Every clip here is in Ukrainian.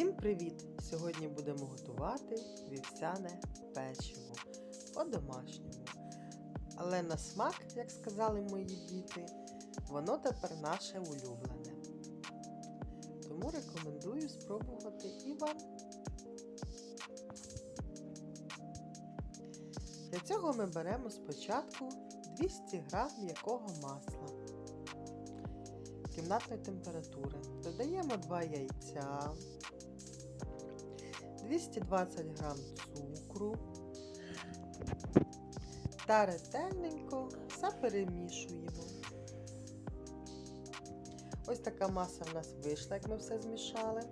Всім привіт! Сьогодні будемо готувати вівсяне печиво по-домашньому. Але на смак, як сказали мої діти, воно тепер наше улюблене. Тому рекомендую спробувати і вам. Для цього ми беремо спочатку 200 г м'якого масла кімнатної температури. Додаємо 2 яйця, 220 г цукру та ретельненько все перемішуємо. Ось така маса в нас вийшла, як ми все змішали.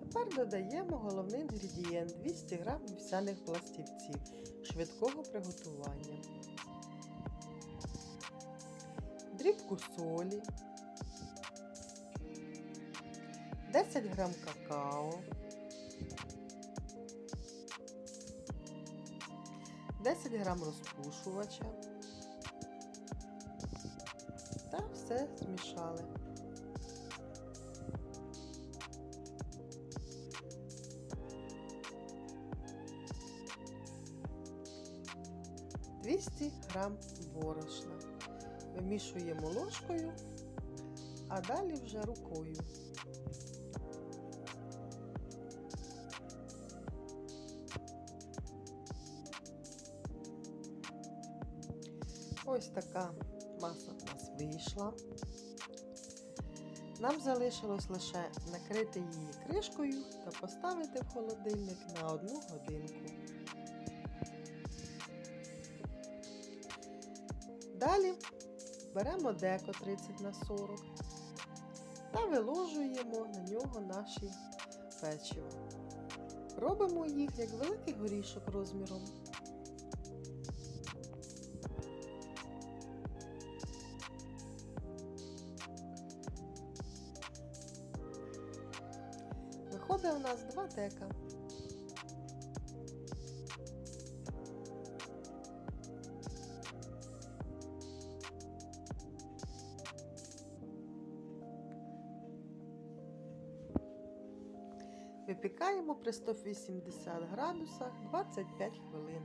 Тепер додаємо головний інгредієнт 200 г вівсяних пластівців швидкого приготування, дрібку солі, 10 г какао, 10 г розпушувача та все змішали. Двісті грам борошна. Вимішуємо ложкою, а далі вже рукою. Ось така маса в нас вийшла. Нам залишилось лише накрити її кришкою та поставити в холодильник на одну годинку. Далі беремо деко 30 на 40 та виложуємо на нього наші печиво. Робимо їх як великий горішок розміром. Виходить у нас два дека. Випікаємо при 180 градусах 25 хвилин.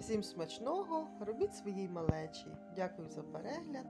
Всім смачного, робіть своїй малечі. Дякую за перегляд.